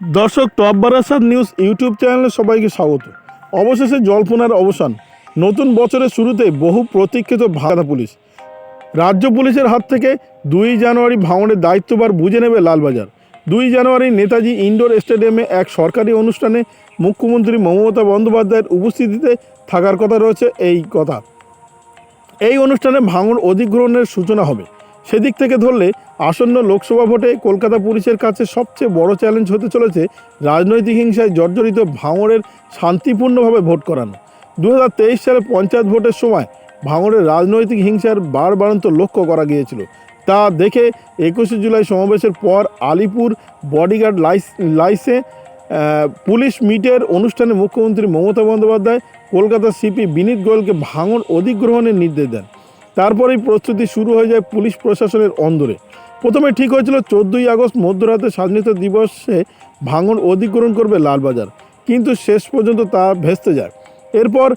দর্শক top Barasat news YouTube চ্যানেলে সবাইকে স্বাগত। অবশেষে জল্পনার অবসান। নতুন বছরের শুরুতে বহু প্রতীক্ষিত ভাগা পুলিশ। রাজ্য পুলিশের হাত থেকে দুই জানুয়ারি ভাঙনের দায়িত্বভার বুঝে নেবে লালবাজার। দুই জানুয়ারি নেতাজি ইনডোর স্টেডিয়ামে এক সরকারি অনুষ্ঠানে মুখ্যমন্ত্রী মমতা বন্দ্যোপাধ্যায়ের উপস্থিতিতে থাকার কথা রয়েছে এই কথা। এই অনুষ্ঠানে ভাঙন অধিগ্রহণের সূচনা হবে। সেদিক থেকে ধরলে আসন্ন লোকসভা ভোটে কলকাতা পুলিশের কাছে সবচেয়ে বড় চ্যালেঞ্জ হতে চলেছে রাজনৈতিক হিংসায় জর্জরিত ভাঙড়ের শান্তিপূর্ণভাবে ভোট করানো। দু হাজার তেইশ সালে পঞ্চায়েত ভোটের সময় ভাঙড়ের রাজনৈতিক হিংসার বারবারন্ত লক্ষ্য করা গিয়েছিল। তা দেখে একুশে জুলাই সমাবেশের পর আলিপুর বডিগার্ড লাইস লাইসে পুলিশ মিটের অনুষ্ঠানে মুখ্যমন্ত্রী মমতা বন্দ্যোপাধ্যায় কলকাতা সিপি বিনীত গোয়েলকে ভাঙন অধিগ্রহণের নির্দেশ দেন। তারপরেই প্রস্তুতি শুরু হয়ে যায় পুলিশ প্রশাসনের অন্দরে। প্রথমে ঠিক হয়েছিল চোদ্দোই আগস্ট মধ্যরাতে স্বাধীনতা দিবসে ভাঙন অধিগ্রহণ করবে লালবাজার, কিন্তু শেষ পর্যন্ত তা ভেস্তে যায়। এরপর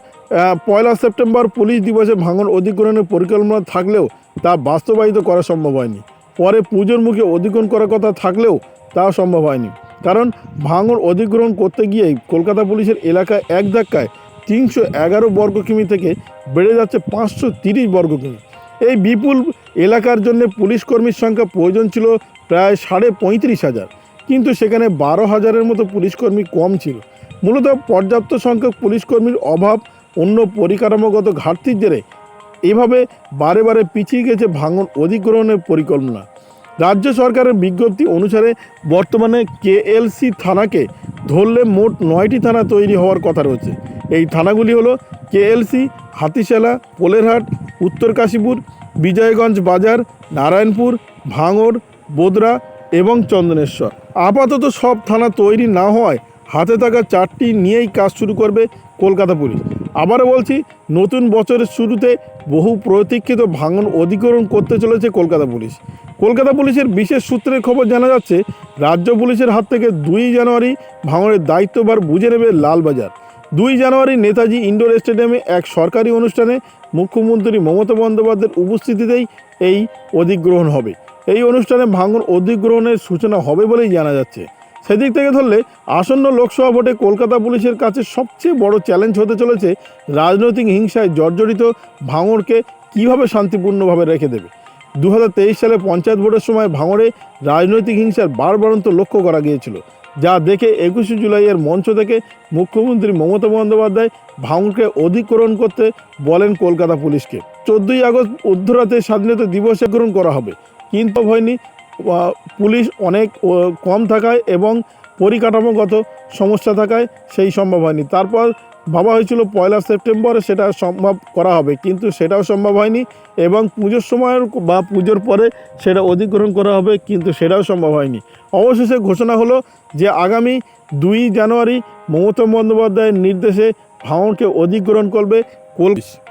পয়লা সেপ্টেম্বর পুলিশ দিবসে ভাঙন অধিগ্রহণের পরিকল্পনা থাকলেও তা বাস্তবায়িত করা সম্ভব হয়নি। পরে পুজোর মুখে অধিগ্রহণ করার কথা থাকলেও তা সম্ভব হয়নি। কারণ, ভাঙন অধিগ্রহণ করতে গিয়েই কলকাতা পুলিশের এলাকায় এক ধাক্কায় তিনশো এগারো বর্গ কিমি থেকে বেড়ে যাচ্ছে পাঁচশো তিরিশ বর্গ কিমি। এই বিপুল এলাকার জন্য পুলিশ কর্মীর সংখ্যা প্রয়োজন ছিল প্রায় সাড়ে পঁয়ত্রিশ হাজার। কিন্তু সেখানে বারো হাজারের মতো পুলিশকর্মী কম ছিল। মূলত পর্যাপ্ত সংখ্যক পুলিশকর্মীর অভাব, অন্য পরিকাঠামোগত ঘাটতির জেরে এভাবে বারে বারে পিছিয়ে গেছে ভাঙন অধিগ্রহণের পরিকল্পনা। রাজ্য সরকারের বিজ্ঞপ্তি অনুসারে বর্তমানে কেএলসি থানাকে ধরলে মোট নয়টি থানা তৈরি হওয়ার কথা রয়েছে। এই থানাগুলি হলো কেএলসি, হাতিশালা, পোলেরহাট, উত্তর কাশীপুর, বিজয়গঞ্জ বাজার, নারায়ণপুর, ভাঙড়, বোদরা এবং চন্দনেশ্বর। আপাতত সব থানা তৈরি না হওয়ায় হাতে থাকা চারটি নিয়েই কাজ শুরু করবে কলকাতা পুলিশ। আবারও বলছি, নতুন বছরের শুরুতে বহু প্রতীক্ষিত ভাঙন অধিগ্রহণ করতে চলেছে কলকাতা পুলিশ। কলকাতা পুলিশের বিশেষ সূত্রের খবর জানা যাচ্ছে, রাজ্য পুলিশের হাত থেকে দুই জানুয়ারি ভাঙনের দায়িত্বভার বুঝে নেবে লালবাজার। দুই জানুয়ারি নেতাজি ইনডোর স্টেডিয়ামে এক সরকারি অনুষ্ঠানে মুখ্যমন্ত্রী মমতা বন্দ্যোপাধ্যায়ের উপস্থিতিতেই এই অধিগ্রহণ হবে। এই অনুষ্ঠানে ভাঙন অধিগ্রহণের সূচনা হবে বলেই জানা যাচ্ছে। সেদিক থেকে ধরলে আসন্ন লোকসভা ভোটে কলকাতা পুলিশের কাছে সবচেয়ে বড় চ্যালেঞ্জ হতে চলেছে রাজনৈতিক হিংসায় জর্জরিত ভাঙড়কে কীভাবে শান্তিপূর্ণভাবে রেখে দেবে? দু হাজার তেইশ সালে পঞ্চায়েত ভোটের সময় ভাঙড়ে রাজনৈতিক হিংসার বারবারন্ত লক্ষ্য করা গিয়েছিল, যা দেখে একুশে জুলাইয়ের মঞ্চ থেকে মুখ্যমন্ত্রী মমতা বন্দ্যোপাধ্যায় ভাঙড়কে অধিগ্রহণ করতে বলেন কলকাতা পুলিশকে। চোদ্দোই আগস্ট অর্ধরাতে স্বাধীনতা দিবসে গ্রহণ করা হবে, কিন্তু হয়নি পুলিশ অনেক কম থাকায় এবং পরিকাঠামোগত সমস্যা থাকায় সেই সম্ভব হয়নি। তারপর ভাবা হয়েছিল পয়লা সেপ্টেম্বরে সেটা সম্ভব করা হবে, কিন্তু সেটাও সম্ভব হয়নি এবং পুজোর সময়ের বা পুজোর পরে সেটা অধিগ্রহণ করা হবে, কিন্তু সেটাও সম্ভব হয়নি। অবশেষে ঘোষণা হলো যে আগামী দুই জানুয়ারি মমতা বন্দ্যোপাধ্যায়ের নির্দেশে ভাঙনকে অধিগ্রহণ করবে কলকাতা